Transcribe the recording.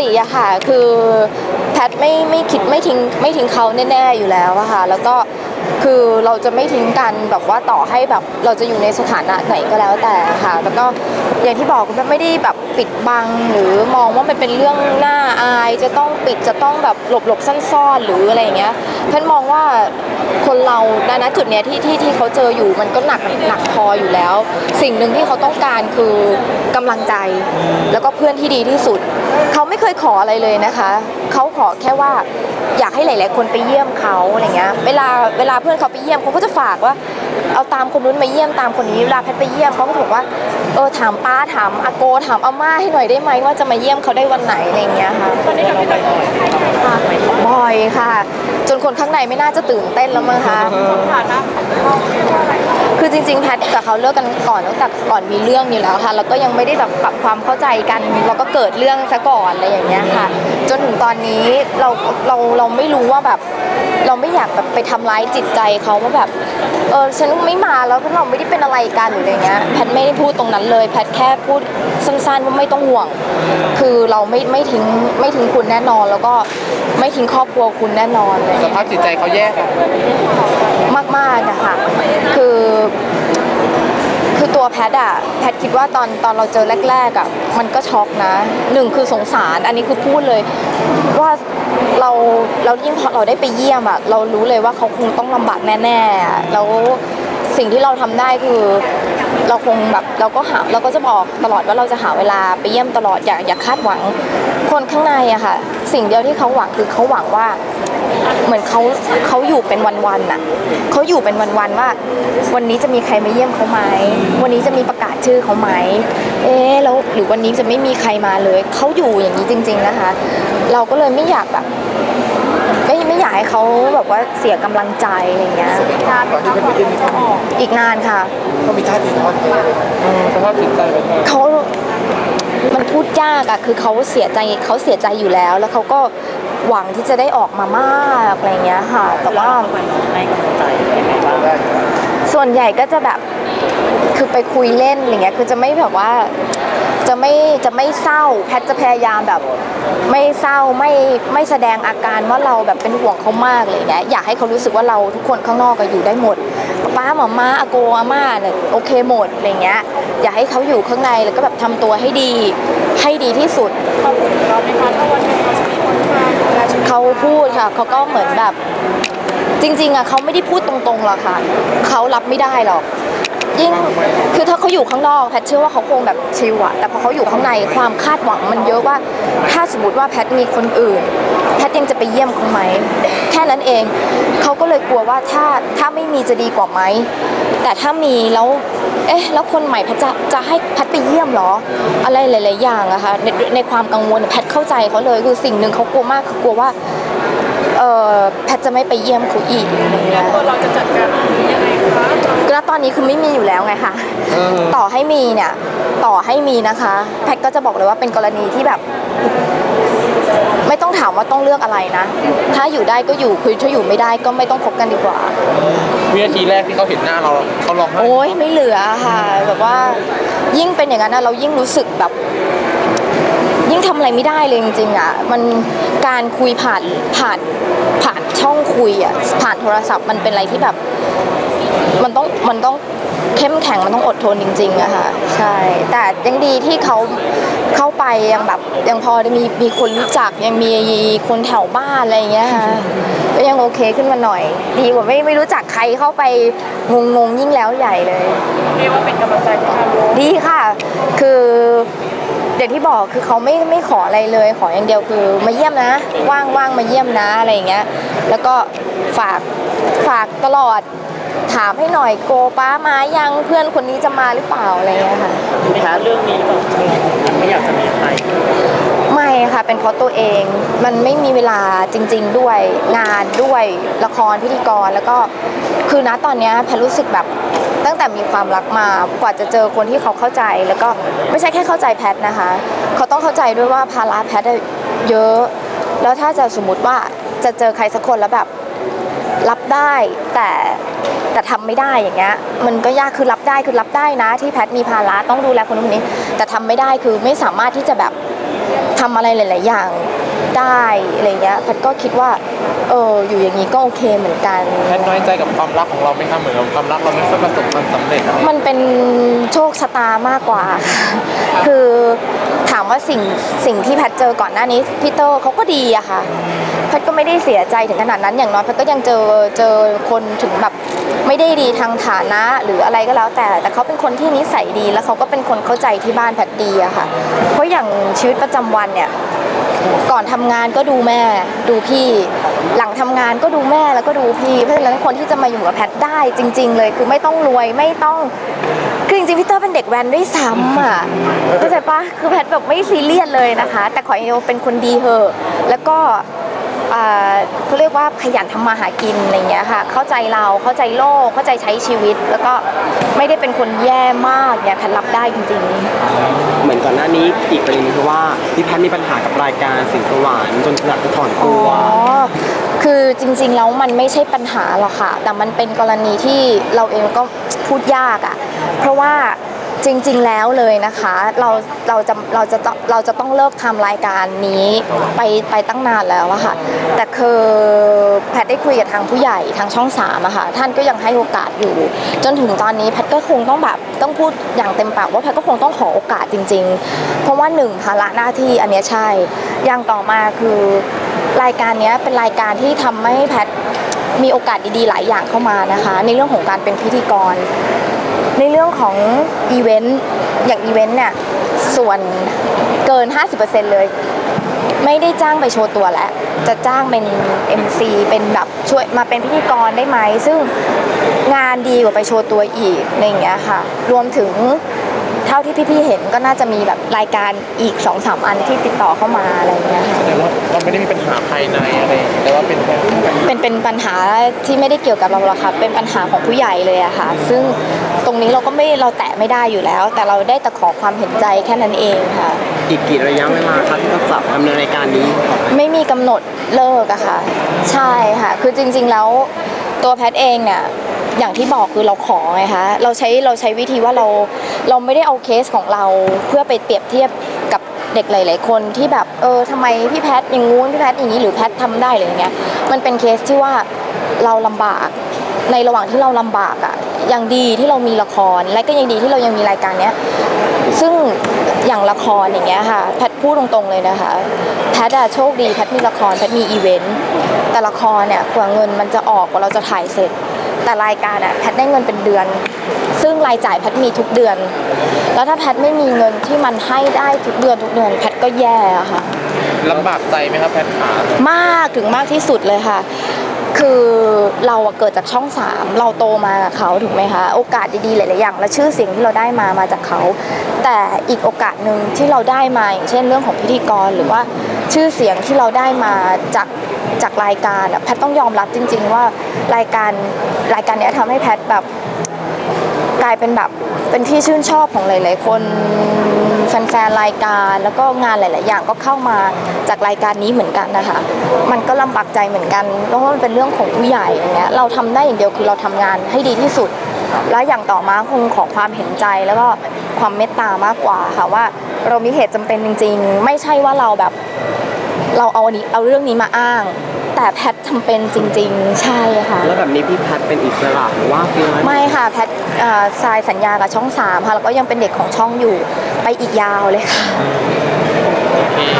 ติอะค่ะ คือแพทไม่ไม่คิดไม่ทิ้งไม่ทิ้งเขาแน่ๆอยู่แล้วอะค่ะ แล้วก็คือเราจะไม่ทิ้งกันแบบว่าต่อให้แบบเราจะอยู่ในสถานะไหนก็แล้วแต่ค่ะ แล้วก็อย่างที่บอกคุณแม่ไม่ได้แบบปิดบังหรือมองว่ามันเป็นเรื่องน่าอาย จะต้องปิดจะต้องแบบหลบหลบๆซ่อนๆหรืออะไรอย่างเงี้ยแพทย์มองว่าคนเราณณจุดเนี้ยที่ที่ที่เขาเจออยู่มันก็หนักหนักพออยู่แล้ว สิ่งหนึ่งที่เขาต้องการคือกำลังใจ แล้วก็เพื่อนที่ดีที่สุด เขาไม่เคยขออะไรเลยนะคะ เขาขอแค่ว่าอยากให้หลาย ๆ คนไปเยี่ยมเขาอะไรเงี้ย เวลาเวลาเพื่อนเขาไปเยี่ยมเขาก็จะฝากว่า เอาตามคนนู้นมาเยี่ยมตามคนนี้เวลาแพทย์ไปเยี่ยมเขาก็จะบอกว่าเออถามป้าถามอาโกถามอาม่าให้หน่อยได้ไหมว่าจะมาเยี่ยมเขาได้วันไหนอะไรเงี้ยค่ะบ่อยค่ะ จนคนข้างในไม่น่าจะตื่นเต้นแล้วมั้งคะคือจริงๆแพทกับเขาเลิกกันก่อนตั้งแต่ก่อนมีเรื่องอยู่แล้วค่ะแล้วก็ยังไม่ได้แบบปรับความเข้าใจกันเราก็เกิดเรื่องซะก่อนอะไรอย่างเงี้ยค่ะ จนถึงตอนนี้เราเราเราไม่รู้ว่าแบบ เราไม่อยากแบบไปทำร้ายจิตใจเขาว่าแบบเออฉันไม่มาแล้วเพราะเราไม่ได้เป็นอะไรกันหรืออะไรเงี้ยแพทไม่ได้พูดตรงนั้นเลย แพทแค่พูดสั้นๆว่าไม่ต้องห่วง คือเราไม่ไม่ทิ้งไม่ทิ้งคุณแน่นอน แล้วก็ไม่ทิ้งครอบครัวคุณแน่นอนเลยสภาพจิตใจเขาแย่ค่ะมากๆอะค่ะคือคือ ตัวแพทอะแพทคิดว่าตอนตอนเราเจอแรกๆอะมันก็ช็อกนะหนึ่งคือสงสารอันนี้คือพูดเลยว่าเราเรายิ่งพอเราได้ไปเยี่ยมอะเรารู้เลยว่าเขาคงต้องลำบากแน่ๆแล้วสิ่งที่เราทำได้คือเราคงแบบเราก็หาเราก็จะบอกตลอดว่าเราจะหาเวลาไปเยี่ยมตลอดอย่าอย่าคาดหวังคนข้างในอะค่ะ สิ่งเดียวที่เขาหวังคือเขาหวังว่า เหมือนเขาเขาอยู่เป็นวันๆน่ะเขาอยู่เป็นวันๆว่า วันนี้จะมีใครมาเยี่ยมเขาไหมวันนี้จะมีประกาศชื่อเขาไหมเอ๊ะแล้วหรือวันนี้จะไม่มีใครมาเลยเขาอยู่อย่างนี้จริง ๆนะคะ เราก็เลยไม่อยากแบบไม่ไม่อยากให้เขาแบบว่าเสียกำลังใจอะไรเงี้ยตอนที่เขาไปเยี่ยมนี่เขาอีกนานค่ะเขามีท่าทีท้อแท้เออสภาพจิตใจเป็นไงเขามันพูดยากอะคือเขาเสียใจเขาเสียใจอยู่แล้ว แล้วเขาก็ หวังที่จะได้ออกมามากอะไรเงี้ยค่ะ แต่ว่าให้กำลังใจยังไงบ้างส่วนใหญ่ก็จะแบบคือไปคุยเล่นอะไรเงี้ยคือจะไม่แบบว่าจะไม่จะไม่เศร้าแพทจะพยายามแบบ ไม่เศร้าไม่ไม่แสดงอาการว่าเราแบบเป็นห่วงเขามากอะไรเงี้ยอยากให้เขารู้สึกว่าเราทุกคนข้างนอกก็อยู่ได้หมดป้าหมอม้าอาโกอาม่าเนี่ยโอเคหมดอะไรเงี้ยอยากให้เขาอยู่ข้างในแล้วก็แบบทำตัวให้ดีให้ดีที่สุดเราไม่คัว่าวันหนึงเขาจะมีคนมา เขาพูดค่ะ เขาก็เหมือนแบบ จริง ๆอะเขาไม่ได้พูดตรงๆหรอกค่ะเขารับไม่ได้หรอก ยิ่งคือถ้าเขาอยู่ข้างนอกแพทเชื่อว่าเขาคงแบบชิลอะแต่พอเขาอยู่ข้างในความคาดหวังมันเยอะว่า ถ้าสมมติว่าแพทมีคนอื่น แพทยังจะไปเยี่ยมเขาไหมแค่นั้นเองเขาก็เลยกลัวว่าถ้าถ้าไม่มีจะดีกว่าไหมแต่ถ้ามีแล้วเอ๊ะแล้วคนใหม่แพทจะจะให้แพทไปเยี่ยมเหรอ อะไรหลาย ๆ อย่างอะค่ะในในความกังวลแพทเข้าใจเขาเลยคือสิ่งหนึ่งเขากลัวมากคือกลัวว่า เออแพทย์จะไม่ไปเยี่ยมเขาอีกอะไรเงี้ยตัวเราจะจัดการยังไงคะก็ตอนนี้คือไม่มีอยู่แล้วไงคะเออต่อให้มีเนี่ยต่อให้มีนะคะ แพทย์ก็จะบอกเลยว่าเป็นกรณีที่แบบ ไม่ต้องถามว่าต้องเลือกอะไรนะ ถ้าอยู่ได้ก็อยู่คือถ้าอยู่ไม่ได้ก็ไม่ต้องคบกันดีกว่าวินาทีแรกที่เขาเห็นหน้าเราเขาร้องไห้โอ้ยไม่เหลือค่ะแบบว่ายิ่งเป็นอย่างนั้นนะเรายิ่งรู้สึกแบบยิ่ งทำอะไรไม่ได้เลยจริงๆอะมันการคุยผ่านผ่านผ่านช่องคุยอะผ่านโทรศัพท์มันเป็นอะไรที่แบบ มันต้องมันต้องเข้มแข็งมันต้องอดทนจริงๆอะค่ะใช่ แต่ยังดีที่เขาเข้าไปยังแบบยังพอได้มีมีคนรู้จักยังมีคนแถวบ้านอะไรอย่างเงี้ยค่ะก็ยังโอเคขึ้นมาหน่อย ดีกว่าไม่ไม่รู้จักใครเข้าไปงงงยิ่งแล้วใหญ่เลยเรียกว่าเป็นกำลังใจให้ทางโลก ดีค่ะ คือ อย่างที่บอกคือเขาไม่ไม่ขออะไรเลย ขออย่างเดียวคือมาเยี่ยมนะ ว่างว่างมาเยี่ยมนะอะไรอย่างเงี้ย แล้วก็ฝากฝากตลอดถามให้หน่อยโกป้ามายังเพื่อนคนนี้จะมาหรือเปล่าอะไรอย่างเงี้ยค่ะไหมคะเรื่องนี้แบบมันไม่อยากจะมีใครไม่ค่ะเป็นเพราะตัวเองมันไม่มีเวลาจริง ๆ ด้วยงานด้วยละครพิธีกรแล้วก็คือณตอนเนี้ยแพทรู้สึกแบบ ตั้งแต่มีความรักมากว่าจะเจอคนที่เขาเข้าใจ แล้วก็ไม่ใช่แค่เข้าใจแพทนะคะ เขาต้องเข้าใจด้วยว่าภาระแพทเยอะ แล้วถ้าจะสมมติว่าจะเจอใครสักคนแล้วแบบรับได้แต่แต่ทำไม่ได้อย่างเงี้ยมันก็ยากคือรับได้คือรับได้นะ ที่แพทมีภาระต้องดูแลคนนู้นคนนี้ แต่ทำไม่ได้คือไม่สามารถที่จะแบบทำอะไรหลาย ๆ อย่าง ได้อะไรเงี้ยแพทย์ก็คิดว่าเอออยู่อย่างนี้ก็โอเคเหมือนกัน แพทน้อยใจกับความรักของเราไหมคะเหมือนกับความรักเราไม่ค่อยประสบความสำเร็จอะไรมันเป็นโชคชะตามากกว่า คือถามว่าสิ่งสิ่งที่แพทย์เจอก่อนหน้านี้พี่เตอร์เขาก็ดีอะค่ะแพทย์ก็ไม่ได้เสียใจถึงขนาดนั้นอย่างน้อยแพทย์ก็ยังเจอเจอคนถึงแบบไม่ได้ดีทางฐานะหรืออะไรก็แล้วแต่ แต่เขาเป็นคนที่นิสัยดีแล้วเขาก็เป็นคนเข้าใจที่บ้านแพทย์ดีอะค่ะ เพราะอย่างชีวิตประจำวันเนี่ย ก่อนทำงานก็ดูแม่ดูพี่ หลังทำงานก็ดูแม่แล้วก็ดูพี่ เพราะฉะนั้นคนที่จะมาอยู่กับแพทได้จริง ๆ เลย คือไม่ต้องรวยไม่ต้องคือจริงๆพี่เตอร์เป็นเด็กแว้นด้วยซ้ำอะเข้าใจปะคือแพทแบบไม่ซีเรียสเลยนะคะ แต่ขออย่างเดียวเป็นคนดีเหอะแล้วก็ เขาเรียกว่าขยันทำมาหากินอะไรเงี้ยค่ะเข้าใจเราเข้าใจโลกเข้าใจใช้ชีวิต แล้วก็ไม่ได้เป็นคนแย่มากเนี่ยแพทย์รับได้จริง ๆ เหมือนก่อนหน้านี้อีกประเด็นหนึงคือว่าพี่แพทย์มีปัญหากับรายการสิงสวรรค์จนอยากจะถอนอ๋ตัอวคือจริงๆแล้วมันไม่ใช่ปัญหาหรอกค่ะ แต่มันเป็นกรณีที่เราเองก็พูดยากอะ่ะ เพราะว่า จริงๆแล้วเลยนะคะเราเราจะเราจะต้องเราจะต้องเลิกทำรายการนี้ไปไปตั้งนานแล้วอะค่ะแต่คือแพทย์ได้คุยกับทางผู้ใหญ่ทางช่องสามอะค่ะท่านก็ยังให้โอกาสอยู่ จนถึงตอนนี้แพทย์ก็คงต้องแบบต้องพูดอย่างเต็มปากว่าแพทย์ก็คงต้องขอโอกาสจริง ๆ เพราะว่าหนึ่งภาระหน้าที่อันเนี้ยใช่อย่างต่อมาคือรายการเนี้ยเป็นรายการที่ทำให้แพทย์มีโอกาสดีๆหลายอย่างเข้ามานะคะ ในเรื่องของการเป็นพิธีกร ในเรื่องของอีเวนต์อย่างอีเวนต์เนี่ยส่วนเกิน 50%เลย ไม่ได้จ้างไปโชว์ตัวแล้ว จะจ้างเป็น MC เป็นแบบช่วยมาเป็นพิธีกรได้ไหม ซึ่งงานดีกว่าไปโชว์ตัวอีกอะไรอย่างเงี้ยค่ะ รวมถึงเท่าที่พี่ๆเห็นก็น่าจะมีแบบรายการอีก2อสามอันที่ติดต่อเข้ามาอะไรอย่างเงี้ยค่ะ เราไม่ได้มีปัญหาภายในอะไรแต่ว่าเป็นแค่เป็นเป็นปัญหาที่ไม่ได้เกี่ยวกับเราหรอกค่ะเป็นปัญหาของผู้ใหญ่เลยอะค่ะ ซึ่งตรงนี้เราก็ไม่เราแตะไม่ได้อยู่แล้ว แต่เราได้แต่ขอความเห็นใจแค่นั้นเองค่ะ อีกกี่ระยะเวลาครับที่จะจับดำเนินรายการนี้ ไม่มีกำหนดเลิกอะค่ะ ใช่ค่ะ คือจริง ๆแล้วตัวแพทย์เองเนี่ยอย่างที่บอกคือเราขอไงคะ เราใช้เราใช้วิธีว่าเราเราไม่ได้เอาเคสของเราเพื่อไปเปรียบเทียบกับ เด็กหลาย ๆ คนที่แบบเออทำไมพี่แพทย์อย่างงู้นพี่แพทย์อย่างนี้หรือแพทย์ทำได้หรืออย่างเงี้ยมันเป็นเคสที่ว่าเราลำบากในระหว่างที่เราลำบากอะยังดีที่เรามีละคร และก็ยังดีที่เรายังมีรายการเนี้ยซึ่งอย่างละครอย่างเงี้ยค่ะ แพทพูดตรงๆเลยนะคะ แพทอะโชคดีแพทมีละครแพทมีอีเวนต์แต่ละครเนี่ยกว่าเงินมันจะออกกว่าเราจะถ่ายเสร็จ แต่รายการอะแพทย์ได้เงินเป็นเดือน ซึ่งรายจ่ายแพทย์มีทุกเดือน แล้วถ้าแพทย์ไม่มีเงินที่มันให้ได้ทุกเดือนทุกเดือนแพทย์ก็แย่อะค่ะลำบากใจไหมครับแพทขามากถึงมากที่สุดเลยค่ะ คือเราอะเกิดจากช่องสามเราโตมากับเขาถูกไหมคะโอกาสดีๆหลายๆอย่าง และชื่อเสียงที่เราได้มามาจากเขา แต่อีกโอกาสหนึ่งที่เราได้มาอย่างเช่นเรื่องของพิธีกรหรือว่าชื่อเสียงที่เราได้มาจาก จากรายการอะแพทต้องยอมรับจริง ๆ ว่ารายการรายการเนี้ยทำให้แพทแบบกลายเป็นแบบเป็นที่ชื่นชอบของหลาย ๆ คนแฟนๆรายการแล้วก็งานหลาย ๆ อย่างก็เข้ามาจากรายการนี้เหมือนกันนะคะ มันก็ลำบากใจเหมือนกันเพราะว่ามันเป็นเรื่องของผู้ใหญ่อย่างเงี้ยเราทำได้อย่างเดียวคือเราทำงานให้ดีที่สุด แล้วอย่างต่อมาคงขอความเห็นใจแล้วก็ความเมตตามากกว่าค่ะว่าเรามีเหตุจำเป็นจริง ๆ ไม่ใช่ว่าเราแบบ เราเอาอันนี้เอาเรื่องนี้มาอ้าง แต่แพทย์จำเป็นจริง ๆ ใช่ค่ะ แล้วแบบนี้พี่แพทย์เป็นอิสระหรือว่าฟรีแลนซ์ไม่ค่ะแพททรายสัญญากับช่องสามค่ะแล้วก็ยังเป็นเด็กของช่องอยู่ไปอีกยาวเลยค่ะ